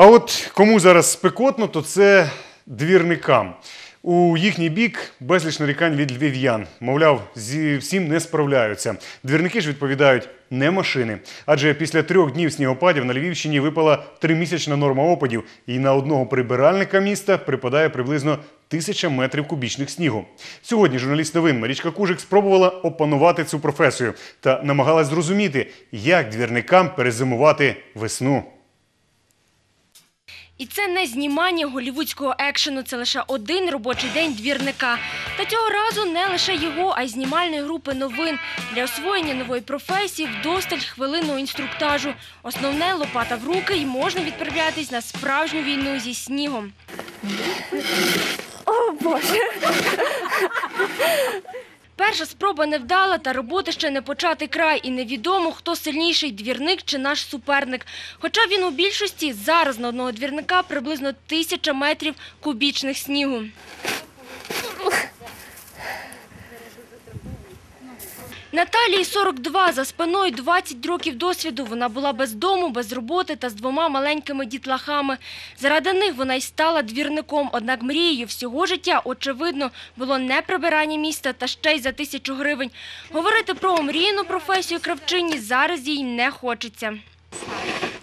А от кому зараз спекотно, то це двірникам. У їхній бік безліч нарікань від львів'ян. Мовляв, зі всім не справляються. Двірники ж відповідають не машини. Адже після трьох днів снігопадів на Львівщині випала тримісячна норма опадів, і на одного прибиральника міста припадає приблизно тисяча метрів кубічних снігу. Сьогодні журналіст новин Марічка Кужик спробувала опанувати цю професію та намагалась зрозуміти, як двірникам перезимувати весну. І це не знімання голівудського екшену, це лише один робочий день двірника. Та цього разу не лише його, а й знімальної групи новин. Для освоєння нової професії вдосталь хвилинного інструктажу. Основне лопата в руки і можна відправлятись на справжню війну зі снігом. Перша спроба не вдала, та роботи ще не початий край. І невідомо, хто сильніший – двірник чи наш суперник. Хоча він у більшості зараз на одного двірника приблизно тисяча метрів кубічних снігу. Наталії 42, за спиною 20 років досвіду. Вона була без дому, без роботи та з двома маленькими дітлахами. Заради них вона й стала двірником. Однак мрією всього життя, очевидно, було не прибирання міста та ще й за тисячу гривень. Говорити про омріяну професію кравчині зараз їй не хочеться.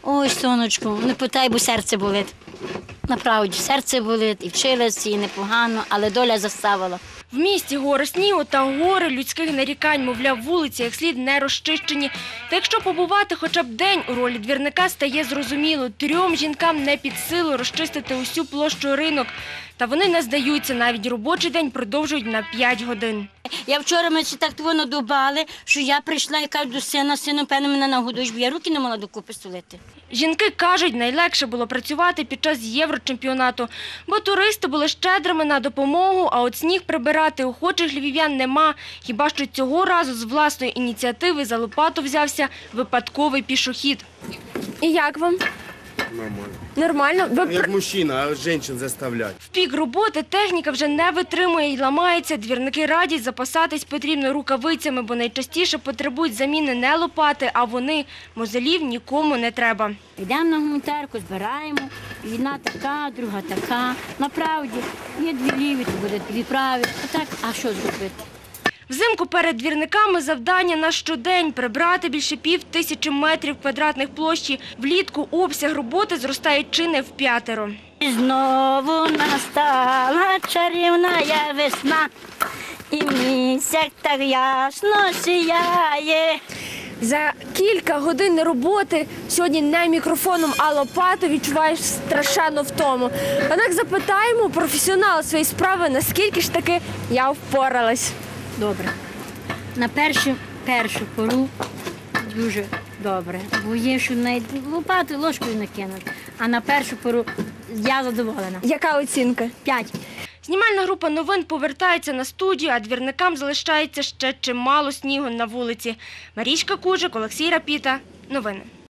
Ой, сонечко, не питай, бо серце болить. Направді, серце болить, і вчилася, і непогано, але доля заставила. В місті гори снігу та гори людських нарікань, мовляв, вулиці як слід не розчищені. Та якщо побувати хоча б день у ролі двірника стає зрозуміло, трьом жінкам не під силу розчистити усю площу ринок. Та вони не здаються, навіть робочий день продовжують на 5 годин. Я вчора ми так того надубали, що я прийшла і кажу до сина, сину, певно, мене нагодуєш, бо я руки не могла докупи столити. Жінки кажуть, найлегше було працювати під час єврочемпіонату, бо туристи були щедрими на допомогу, а от сніг прибирати охочих львів'ян нема. Хіба що цього разу з власної ініціативи за лопату взявся випадковий пішохід. І як вам? Нормально. Нормально? Ви Як мужчина, а женщин заставлять. В пік роботи техніка вже не витримує і ламається. Двірники радять запасатись потрібно рукавицями, бо найчастіше потребують заміни не лопати, а вони мозолів нікому не треба. Йдемо на гуманітарку, збираємо. Одна така, друга така. Направді, є дві ліві, то буде дві праві. А так, а що зробити? Взимку перед двірниками завдання на щодень прибрати більше пів тисячі метрів квадратних площі. Влітку обсяг роботи зростає чи не в п'ятеро. Знову настала чарівна весна, і місяць так ясно сіяє. За кілька годин роботи сьогодні не мікрофоном, а лопатою відчуваєш страшенно втому. Однак запитаємо професіонала своєї справи, наскільки ж таки я впоралась. Добре. На першу, першу пору дуже добре. Бо є, що навіть лопати ложкою накинути. А на першу пору я задоволена. Яка оцінка? П'ять. Знімальна група новин повертається на студію, а двірникам залишається ще чимало снігу на вулиці. Марічка Кужик, Олексій Рапіта. Новини.